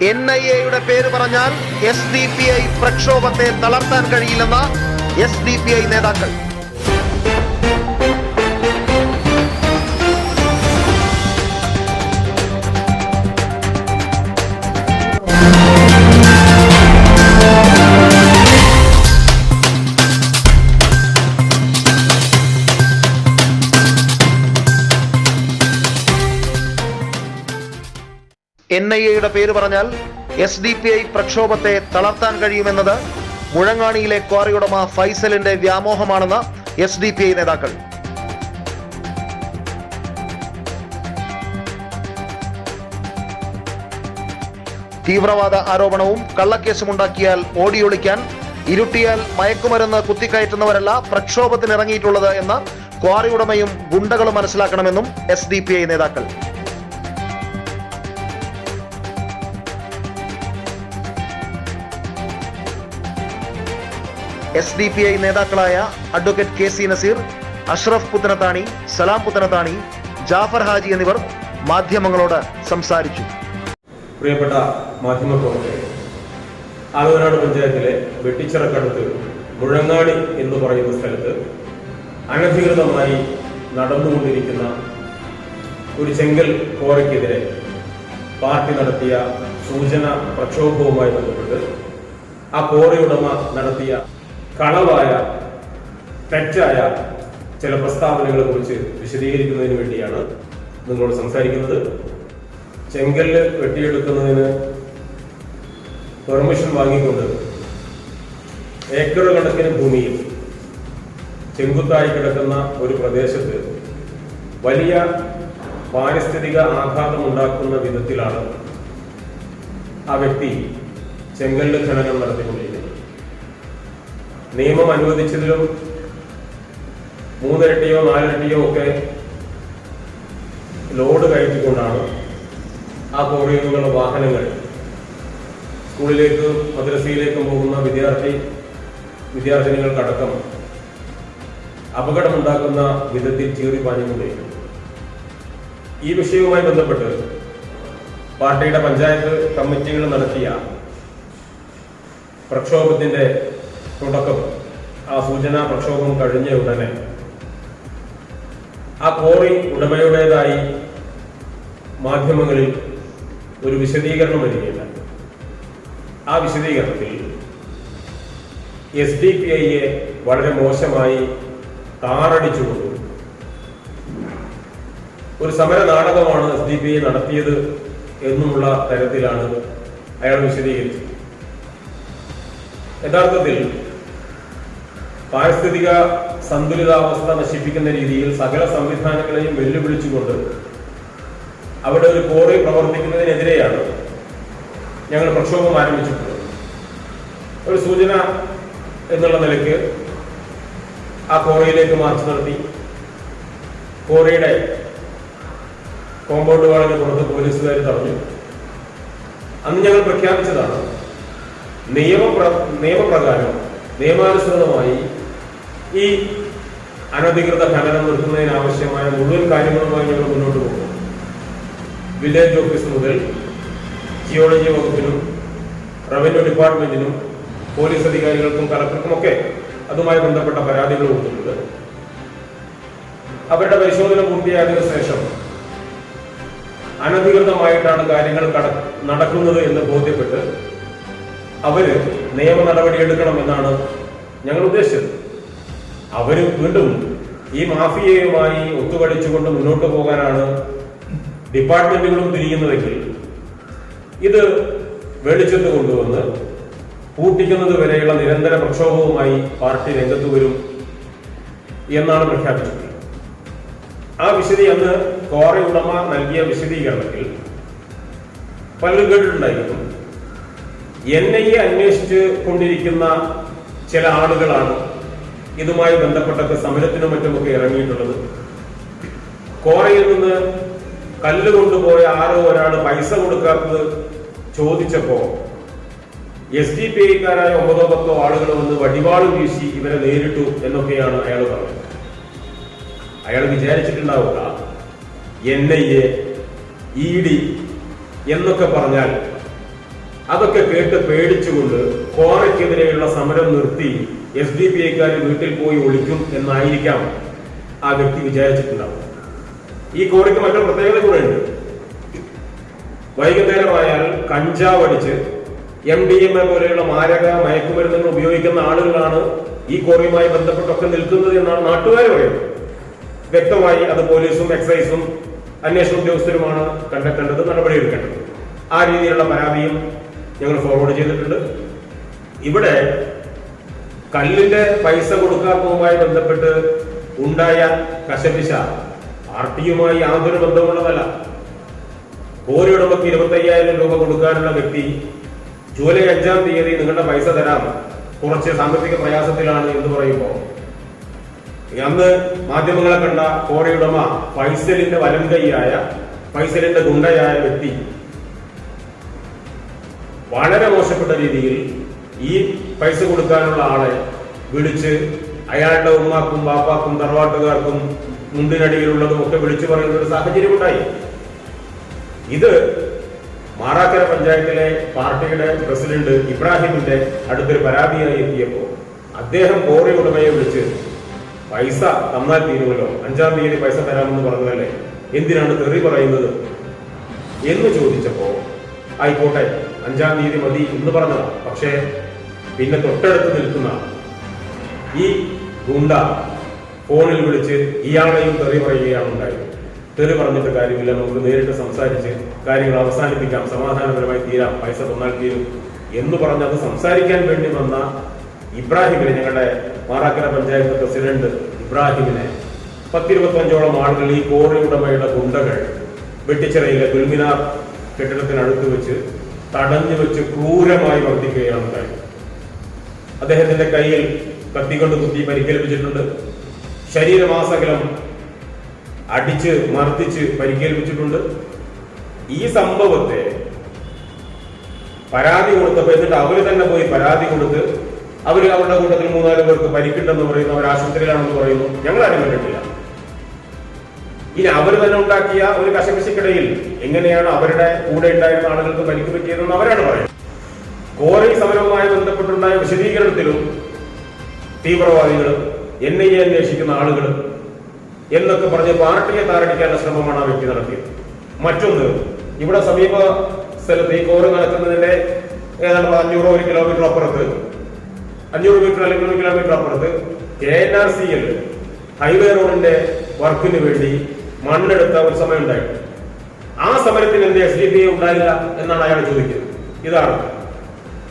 N I എയുടെ പേര് പറഞ്ഞാൽ എസ് ഡി പി ഐ പ്രക്ഷോഭത്തെ തളർത്താൻ കഴിയില്ലെന്ന എസ് ഡി പി ഐ നേതാക്കൾ. എൻ ഐ എയുടെ പേര് പറഞ്ഞാൽ എസ് ഡി പി ഐ പ്രക്ഷോഭത്തെ തളർത്താൻ കഴിയുമെന്നത് മുഴങ്ങാണിയിലെ ക്വാറി ഉടമ ഫൈസലിന്റെ വ്യാമോഹമാണെന്ന് എസ് ഡി പി ഐ നേതാക്കൾ. തീവ്രവാദ ആരോപണവും കള്ളക്കേസുമുണ്ടാക്കിയാൽ ഓടിയൊളിക്കാൻ ഇരുട്ടിയാൽ മയക്കുമരുന്ന് കുത്തിക്കയറ്റുന്നവരല്ല പ്രക്ഷോഭത്തിനിറങ്ങിയിട്ടുള്ളത് എന്ന് ക്വാറി ഉടമയും ഗുണ്ടകളും മനസ്സിലാക്കണമെന്നും എസ് നേതാക്കൾ. എസ് ഡി പി ഐ നേതാക്കളായ advocate K C Naseer Ashraf Puthanathani Salam Puthanathani Jafar Haji എന്നിവർ മാധ്യമങ്ങളോട് സംസാരിച്ചു. പ്രിയപ്പെട്ട മാധ്യമപ്രവർത്തകരെ ആലൂരാട് പഞ്ചായത്തിലെ വെട്ടിച്ചിറക്കടുത്ത് മുഴങ്ങാടി എന്ന് പറയുന്ന സ്ഥലത്ത് അനധികൃതമായി നടന്നുകൊണ്ടിരിക്കുന്ന ഒരു ചെങ്കൽ കോറയ്ക്കെതിരെ പാർട്ടി നടത്തിയ സൂചന പ്രക്ഷോഭവുമായി ബന്ധപ്പെട്ട് ആ കോറയുടമ നടത്തിയ കളവായ തെറ്റായ ചില പ്രസ്താവനകളെ കുറിച്ച് വിശദീകരിക്കുന്നതിന് വേണ്ടിയാണ് നിങ്ങളോട് സംസാരിക്കുന്നത്. ചെങ്കല്ല് വെട്ടിയെടുക്കുന്നതിന് പെർമിഷൻ വാങ്ങിക്കൊണ്ട് ഏക്കർ കണക്കിന് ഭൂമിയിൽ ചെങ്കുത്തായി കിടക്കുന്ന ഒരു പ്രദേശത്ത് വലിയ പാരിസ്ഥിതിക ആഘാതം ഉണ്ടാക്കുന്ന വിധത്തിലാണ് ആ വ്യക്തി ചെങ്കല്ല് ഖനനം നടത്തിക്കൊണ്ടിരിക്കുന്നത്. നിയമം അനുവദിച്ചതിലും മൂന്നിരട്ടിയോ നാലിരട്ടിയോ ഒക്കെ ലോഡ് കയറ്റിക്കൊണ്ടാണ് ആ കോടിയിൽ നിന്നുള്ള വാഹനങ്ങൾ സ്കൂളിലേക്കും മദ്രസയിലേക്കും പോകുന്ന വിദ്യാർത്ഥി വിദ്യാർത്ഥിനികൾക്കടക്കം അപകടമുണ്ടാക്കുന്ന വിധത്തിൽ ചീറി പാഞ്ഞുകൊണ്ടിരിക്കുന്നു. ഈ വിഷയവുമായി ബന്ധപ്പെട്ട് പാർട്ടിയുടെ പഞ്ചായത്ത് കമ്മിറ്റികൾ നടത്തിയ പ്രക്ഷോഭത്തിന്റെ തുടക്കം ആ സൂചനാ പ്രക്ഷോഭം കഴിഞ്ഞ ഉടനെ. ആ കോറി ഉടമയുടേതായി മാധ്യമങ്ങളിൽ ഒരു വിശദീകരണം വരികയില്ല. ആ വിശദീകരണത്തിൽ എസ് ഡി പി ഐയെ വളരെ മോശമായി താറടിച്ചുകൊണ്ടു ഒരു സമര നാടകമാണ് എസ് ഡി പി ഐ നടത്തിയത് എന്നുമുള്ള തരത്തിലാണ് അയാൾ വിശദീകരിച്ചത്. യഥാർത്ഥത്തിൽ പാരിസ്ഥിതിക സന്തുലിതാവസ്ഥ നശിപ്പിക്കുന്ന രീതിയിൽ സകല സംവിധാനങ്ങളെയും വെല്ലുവിളിച്ചുകൊണ്ട് അവിടെ ഒരു കോറി പ്രവർത്തിക്കുന്നതിനെതിരെയാണ് ഞങ്ങൾ പ്രക്ഷോഭം ആരംഭിച്ചിട്ടുള്ളത്. ഒരു സൂചന എന്നുള്ള നിലയ്ക്ക് ആ കോറിയിലേക്ക് മാർച്ച് നടത്തി. കോറിയുടെ കോമ്പൗണ്ട് വാളിന് പുറത്ത് പോലീസുകാർ തടഞ്ഞു. അന്ന് ഞങ്ങൾ പ്രഖ്യാപിച്ചതാണ് നിയമപ്ര നിയമപ്രകാരം നിയമാനുസൃതമായി ഈ അനധികൃത ഖനനം നിർത്തുന്നതിന് ആവശ്യമായ മുഴുവൻ കാര്യങ്ങളുമായി ഞങ്ങൾ മുന്നോട്ട് പോകും. വില്ലേജ് ഓഫീസ് മുതൽ ജിയോളജി വകുപ്പിനും റവന്യൂ ഡിപ്പാർട്ട്മെന്റിനും പോലീസ് അധികാരികൾക്കും കളക്ടർക്കും ഒക്കെ അതുമായി ബന്ധപ്പെട്ട പരാതികൾ കൊടുത്തിട്ടുണ്ട്. അവരുടെ പരിശോധന പൂർത്തിയായതിനു ശേഷം അനധികൃതമായിട്ടാണ് കാര്യങ്ങൾ നടക്കുന്നത് എന്ന് ബോധ്യപ്പെട്ട് അവർ നിയമ നടപടി എടുക്കണമെന്നാണ് ഞങ്ങൾ ഉദ്ദേശിച്ചത്. അവർ വീണ്ടും ഈ മാഫിയയുമായി ഒത്തുകളിച്ചുകൊണ്ട് മുന്നോട്ട് പോകാനാണ് ഡിപ്പാർട്ട്മെന്റുകളും തിരിയുന്നതെങ്കിൽ ഇത് വെളിച്ചത്ത് കൊണ്ടുവന്ന് പൂട്ടിക്കുന്നത് വരെയുള്ള നിരന്തര പ്രക്ഷോഭവുമായി പാർട്ടി രംഗത്ത് വരും എന്നാണ് പ്രഖ്യാപിച്ചത് ആ വിശദീ അന്ന് കോറി ഉടമ നൽകിയ വിശദീകരണത്തിൽ പലരും കേട്ടിട്ടുണ്ടായിരുന്നു എൻ ഐ എ അന്വേഷിച്ച് കൊണ്ടിരിക്കുന്ന ചില ആളുകളാണ് ഇതുമായി ബന്ധപ്പെട്ടൊക്കെ സമരത്തിനും മറ്റുമൊക്കെ ഇറങ്ങിയിട്ടുള്ളത്. കോറയിൽ നിന്ന് കല്ല് കൊണ്ടുപോയ ആരോ ഒരാൾ പൈസ കൊടുക്കാത്തത് ചോദിച്ചപ്പോ എസ് ഡി പി ഐക്കാരായ ഒമ്പതോ പത്തോ ആളുകൾ വന്ന് വടിവാൾ വീശി ഇവരെ നേരിട്ടു എന്നൊക്കെയാണ് അയാൾ പറഞ്ഞത്. അയാൾ വിചാരിച്ചിട്ടുണ്ടാവുക N I A E D എന്നൊക്കെ പറഞ്ഞാൽ അതൊക്കെ കേട്ട് പേടിച്ചുകൊണ്ട് കോറയ്ക്കെതിരെയുള്ള സമരം നിർത്തി എസ് ഡി പി ഐക്കാർ വീട്ടിൽ പോയി ഒളിക്കും എന്നായിരിക്കാം ആ വ്യക്തി വിചാരിച്ചിട്ടുണ്ടാവും ഈ കോറിക്ക് മറ്റൊരു പ്രത്യേകത കൂടെ ഉണ്ട് വൈകുന്നേരമായാൽ കഞ്ചാവ് അടിച്ച് എം ഡി എം എ പോലെയുള്ള മാരക മയക്കുമരുന്നുകൾ ഉപയോഗിക്കുന്ന ആളുകളാണ് ഈ കോറിയുമായി ബന്ധപ്പെട്ടൊക്കെ നിൽക്കുന്നത് എന്നാണ് നാട്ടുകാർ പറയുന്നത്. വ്യക്തമായി അത് പോലീസും എക്സൈസും അന്വേഷണ ഉദ്യോഗസ്ഥരുമാണ് കണ്ടെത്തേണ്ടത് നടപടിയെടുക്കേണ്ടത്. ആ രീതിയിലുള്ള പരാതിയും ഞങ്ങൾ ഫോർവേഡ് ചെയ്തിട്ടുണ്ട്. ഇവിടെ കല്ലിന്റെ പൈസ കൊടുക്കാത്തതുമായി ബന്ധപ്പെട്ട് ഉണ്ടായ കശപിശ പാർട്ടിയുമായി യാതൊരു ബന്ധമുള്ളതല്ല. കോരി ഉടമയ്ക്ക് ഇരുപത്തി അയ്യായിരം രൂപ കൊടുക്കാനുള്ള വ്യക്തി ജൂലൈ അഞ്ചാം തീയതി നിങ്ങളുടെ പൈസ തരാം. കുറച്ച് സാമ്പത്തിക പ്രയാസത്തിലാണ് എന്ന് പറയുമ്പോൾ. അന്ന് മാധ്യമങ്ങളെ കണ്ട കോടയുടമ ഫൈസലിന്റെ വലം കൈയായ ഫൈസലിന്റെ ഗുണ്ടയായ വ്യക്തി വളരെ മോശപ്പെട്ട രീതിയിൽ ഈ പൈസ കൊടുക്കാനുള്ള ആളെ വിളിച്ച് അയാളുടെ ഉമ്മാക്കും ബാപ്പാക്കും തറവാട്ടുകാർക്കും മുണ്ടിനടിയിലുള്ളതും ഒക്കെ വിളിച്ചു പറയുന്ന ഒരു സാഹചര്യം ഉണ്ടായി. ഇത് മാറാക്കര പഞ്ചായത്തിലെ പാർട്ടിയുടെ പ്രസിഡന്റ് ഇബ്രാഹിമിന്റെ അടുത്തൊരു പരാതിയായി എത്തിയപ്പോൾ അദ്ദേഹം കോറി ഉടമയെ വിളിച്ച് പൈസ തന്നാൽ തീരുമല്ലോ അഞ്ചാം തീയതി പൈസ തരാമെന്ന് പറഞ്ഞതല്ലേ? എന്തിനാണ് തെറി പറയുന്നത്? എന്ന് ചോദിച്ചപ്പോൾ ആയിക്കോട്ടെ അഞ്ചാം തീയതി മതി എന്ന് പറഞ്ഞതാണ് പക്ഷേ പിന്നെ തൊട്ടടുത്ത് നിൽക്കുന്ന ഈ ഗുണ്ട ഫോണിൽ വിളിച്ച് ഇയാളെയും തെറി പറയുകയാണ് ഉണ്ടായത്. തെറി പറഞ്ഞിട്ട് കാര്യമില്ല. നമുക്ക് നേരിട്ട് സംസാരിച്ച് കാര്യങ്ങൾ അവസാനിപ്പിക്കാം. സമാധാനപരമായി തീരാം. പൈസ തന്നാൽ തീരും. എന്ന് പറഞ്ഞ് അത് സംസാരിക്കാൻ വേണ്ടി വന്ന ഇബ്രാഹിമിനെ ഞങ്ങളുടെ മാറാക്കര പഞ്ചായത്ത് പ്രസിഡന്റ് ഇബ്രാഹിമിനെ പത്തിരുപത്തഞ്ചോളം ആളുകൾ ഈ കോറി ഉടമയുടെ ഗുണ്ടകൾ വെട്ടിച്ചിറയിലെ ഗുൽമിനാർ കെട്ടിടത്തിനടുത്ത് വെച്ച് തടഞ്ഞു വെച്ച് ക്രൂരമായി വർദ്ധിക്കുകയാണ് ഉണ്ടായത്. അദ്ദേഹത്തിന്റെ കയ്യിൽ കത്തിക്കൊണ്ട് കുത്തി പരിക്കേൽപ്പിച്ചിട്ടുണ്ട്. ശരീരമാസകലം അടിച്ച് മർദ്ദിച്ച് പരിക്കേൽപ്പിച്ചിട്ടുണ്ട്. ഈ സംഭവത്തെ പരാതി കൊടുത്തപ്പോൾ എന്നിട്ട് അവർ തന്നെ പോയി പരാതി കൊടുത്ത് അവർ അവരുടെ കൂട്ടത്തിൽ മൂന്നാൽ പേർക്ക് പരിക്കുണ്ടെന്ന് പറയുന്നു അവർ ആശുപത്രിയിലാണെന്ന് പറയുന്നു. ഞങ്ങൾ ആരും കണ്ടിട്ടില്ല. ഇനി അവർ തന്നെ ഉണ്ടാക്കിയ ഒരു കശപിശക്കിടയിൽ എങ്ങനെയാണ് അവരുടെ കൂടെ ഉണ്ടായിരുന്ന ആളുകൾക്ക് പരിക്ക് പറ്റിയതെന്ന് അവരാണ് പറയുന്നത്. കോറി സമരവുമായി ബന്ധപ്പെട്ടുണ്ടായ വിശദീകരണത്തിലും തീവ്രവാദികൾ എൻ ഐ എ അന്വേഷിക്കുന്ന ആളുകൾ എന്നൊക്കെ പറഞ്ഞ് പാർട്ടിയെ താരടിക്കാനുള്ള ശ്രമമാണ് ആ വ്യക്തി നടത്തിയത്. മറ്റൊന്ന് ഇവിടെ സമീപ സ്ഥലത്ത് ഈ കോറി നടക്കുന്നതിന്റെ ഏതാണ്ട് അഞ്ഞൂറ് ഒരു കിലോമീറ്റർ അപ്പുറത്ത് അഞ്ഞൂറ് മീറ്റർ അല്ലെങ്കിൽ ഒരു കിലോമീറ്റർ അപ്പുറത്ത് K N R C L highway റോഡിന്റെ വർക്കിന് വേണ്ടി മണ്ണെടുത്ത ഒരു സമയം ഉണ്ടായിട്ടുണ്ട് ആ സമരത്തിന് എന്ത് എസ് ഡി പി ഉണ്ടായില്ല എന്നാണ് അയാൾ ചോദിക്കുന്നത്. ഇതാണ്.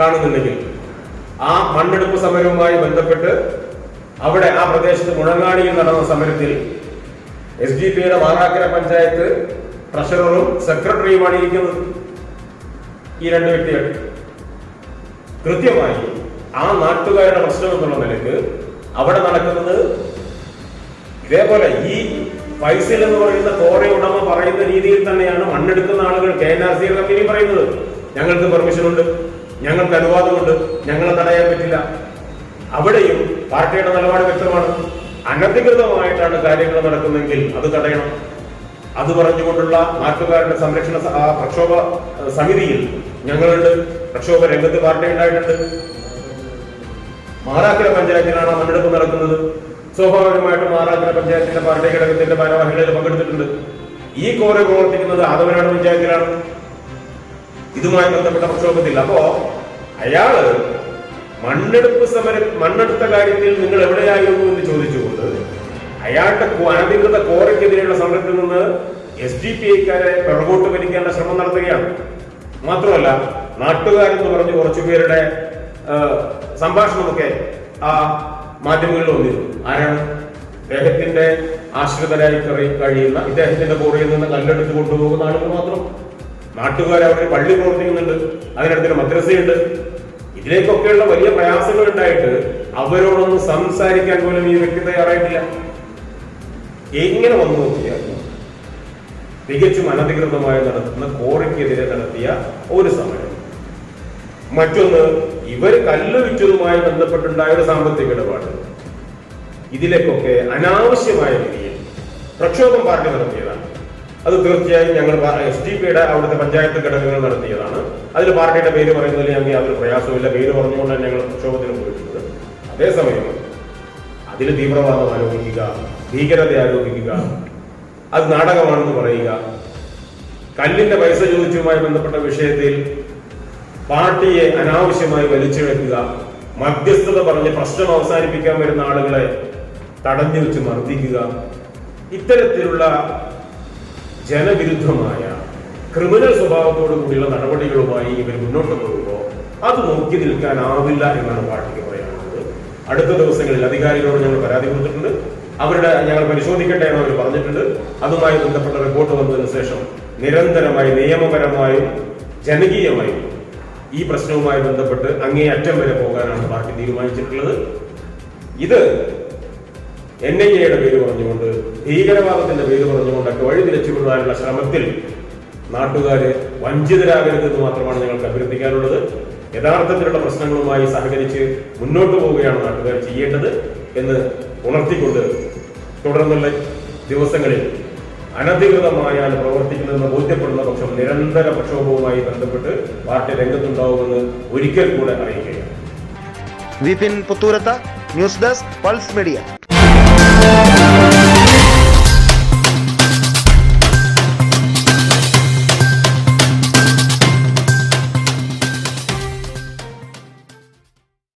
കാണുന്നുണ്ടെങ്കിൽ ആ മണ്ണെടുപ്പ് സമരവുമായി ബന്ധപ്പെട്ട് അവിടെ ആ പ്രദേശത്ത് മുഴങ്ങാടിയിൽ നടന്ന സമരത്തിൽ എസ് ഡി പിയുടെ വാറാക്കര പഞ്ചായത്ത് ട്രഷററും സെക്രട്ടറിയുമാണ് ഇരിക്കുന്നത് ഈ രണ്ട് വ്യക്തികൾ. കൃത്യമായി ആ നാട്ടുകാരുടെ പ്രശ്നം എന്നുള്ള നിലയ്ക്ക് അവിടെ നടക്കുന്നത് ഇതേപോലെ ഈ ഫൈസൽ എന്ന് പറയുന്ന കോറ ഉടമ പറയുന്ന രീതിയിൽ തന്നെയാണ് മണ്ണെടുക്കുന്ന ആളുകൾ K N R C company പറയുന്നത്. ഞങ്ങൾക്ക് പെർമിഷൻ ഉണ്ട് ഞങ്ങൾക്ക് അനുവാദമുണ്ട് ഞങ്ങളെ തടയാൻ പറ്റില്ല. അവിടെയും പാർട്ടിയുടെ നിലപാട് വ്യക്തമാണ്. അനധികൃതമായിട്ടാണ് കാര്യങ്ങൾ നടക്കുന്നെങ്കിൽ അത് തടയണം. അത് പറഞ്ഞുകൊണ്ടുള്ള നാട്ടുകാരുടെ സംരക്ഷണ പ്രക്ഷോഭ സമിതിയിൽ ഞങ്ങളുണ്ട്. പ്രക്ഷോഭ രംഗത്ത് പാർട്ടി ഉണ്ടായിട്ടുണ്ട്. മാറാക്കര പഞ്ചായത്തിലാണ് മണ്ണെടുപ്പ് നടക്കുന്നത്. സ്വാഭാവികമായിട്ടും മാറാക്കര പഞ്ചായത്തിന്റെ പാർട്ടി ഘടകത്തിന്റെ ഭാരവാഹികളിൽ പങ്കെടുത്തിട്ടുണ്ട്. ഈ കോറി പ്രവർത്തിക്കുന്നത് ആദവനാട് പഞ്ചായത്തിലാണ്. ഇതുമായി ബന്ധപ്പെട്ട പ്രക്ഷോഭത്തിൽ അപ്പോ അയാൾ മണ്ണെടുപ്പ് സമര മണ്ണെടുത്ത കാര്യത്തിൽ നിങ്ങൾ എവിടെയായിരുന്നു എന്ന് ചോദിച്ചുകൊണ്ട് അയാളുടെ അനധികൃത കോറയ്ക്കെതിരെയുള്ള സമരത്തിൽ നിന്ന് എസ് ഡി പി ഐക്കാരെ പിറകോട്ട് വലിക്കാനുള്ള ശ്രമം നടത്തുകയാണ്. മാത്രമല്ല നാട്ടുകാരെന്ന് പറഞ്ഞ് കുറച്ചുപേരുടെ സംഭാഷണമൊക്കെ ആ മാധ്യമങ്ങളിൽ വന്നിരുന്നു. ആരാണ്? അദ്ദേഹത്തിന്റെ ആശ്രിതരായി കഴി- കഴിയുന്ന ഇദ്ദേഹത്തിന്റെ കോറിയിൽ നിന്ന് കല്ലെടുത്ത് കൊണ്ടുപോകുന്ന ആളുകൾ മാത്രം. നാട്ടുകാർ അവിടെ പള്ളി പ്രവർത്തിക്കുന്നുണ്ട് അതിനടുത്തൊരു മദ്രസയുണ്ട്. ഇതിലേക്കൊക്കെയുള്ള വലിയ പ്രയാസങ്ങൾ ഉണ്ടായിട്ട് അവരോടൊന്ന് സംസാരിക്കാൻ പോലും ഈ വ്യക്തി തയ്യാറായിട്ടില്ല. എങ്ങനെ വന്നു നോക്കിയാൽ തികച്ചും അനധികൃതമായി നടത്തുന്ന കോറിക്കെതിരെ നടത്തിയ ഒരു സമരം. മറ്റൊന്ന് ഇവർ കല്ല് വിറ്റതുമായി ബന്ധപ്പെട്ടുണ്ടായ ഒരു സാമ്പത്തിക ഇടപാട്. ഇതിലേക്കൊക്കെ അനാവശ്യമായ രീതിയിൽ പ്രക്ഷോഭം പാർട്ടി നടത്തിയതാണ്. അത് തീർച്ചയായും ഞങ്ങൾ എസ് ഡി പിയുടെ അവിടുത്തെ പഞ്ചായത്ത് ഘടകങ്ങൾ നടത്തിയതാണ്. അതിൽ പാർട്ടിയുടെ പേര് പറയുന്നതിൽ ഞങ്ങൾക്ക് യാതൊരു പ്രയാസമില്ല പേര് പറഞ്ഞുകൊണ്ട് ഞങ്ങൾ പ്രക്ഷോഭത്തിന് പോയിട്ടുണ്ട്. അതേസമയം അതിൽ തീവ്രവാദം ആരോപിക്കുക ഭീകരത ആരോപിക്കുക അത് നാടകമാണെന്ന് പറയുക കല്ലിന്റെ പൈസ ചോദിച്ചുമായി ബന്ധപ്പെട്ട വിഷയത്തിൽ പാർട്ടിയെ അനാവശ്യമായി വലിച്ചിഴക്കുക മധ്യസ്ഥത പറഞ്ഞ് പ്രശ്നം അവസാനിപ്പിക്കാൻ വരുന്ന ആളുകളെ തടഞ്ഞു വെച്ച് മർദ്ദിക്കുക ഇത്തരത്തിലുള്ള ജനവിരുദ്ധമായ ക്രിമിനൽ സ്വഭാവത്തോടു കൂടിയുള്ള നടപടികളുമായി ഇവർ മുന്നോട്ട് പോകുമ്പോൾ അത് നോക്കി നിൽക്കാനാവില്ല എന്നാണ് പാർട്ടിക്ക് പറയാനുള്ളത്. അടുത്ത ദിവസങ്ങളിൽ അധികാരികളോട് ഞങ്ങൾ പരാതി കൊടുത്തിട്ടുണ്ട്. അവരുടെ ഞങ്ങൾ പരിശോധിക്കട്ടെ എന്ന് അവർ പറഞ്ഞിട്ടുണ്ട്. അതുമായി ബന്ധപ്പെട്ട റിപ്പോർട്ട് വന്നതിന് ശേഷം നിരന്തരമായി നിയമപരമായും ജനകീയമായും ഈ പ്രശ്നവുമായി ബന്ധപ്പെട്ട് അങ്ങേ അറ്റം വരെ പോകാനാണ് പാർട്ടി തീരുമാനിച്ചിട്ടുള്ളത്. ഇത് എൻ ഐ എയുടെ പേര് പറഞ്ഞുകൊണ്ട് ഭീകരവാദത്തിന്റെ പേര് പറഞ്ഞുകൊണ്ടൊക്കെ വഴി തിരിച്ചുവിടാനുള്ള ശ്രമത്തിൽ നാട്ടുകാര് വഞ്ചിതരാകരുതെന്ന് മാത്രമാണ് ഞങ്ങൾക്ക് അഭ്യർത്ഥിക്കാനുള്ളത്. യഥാർത്ഥത്തിലുള്ള പ്രശ്നങ്ങളുമായി സഹകരിച്ച് മുന്നോട്ട് പോവുകയാണ് നാട്ടുകാർ ചെയ്യേണ്ടത് എന്ന് ഉണർത്തിക്കൊണ്ട് തുടർന്നുള്ള ദിവസങ്ങളിൽ അനധികൃതമായാണ് പ്രവർത്തിക്കുന്നതെന്ന് ബോധ്യപ്പെടുന്ന പക്ഷം നിരന്തര പ്രക്ഷോഭവുമായി ബന്ധപ്പെട്ട് പാർട്ടി രംഗത്തുണ്ടാവുമെന്ന് ഒരിക്കൽ കൂടെ അറിയിക്കുകയാണ്. Vipin Puthoorath news desk pulse media.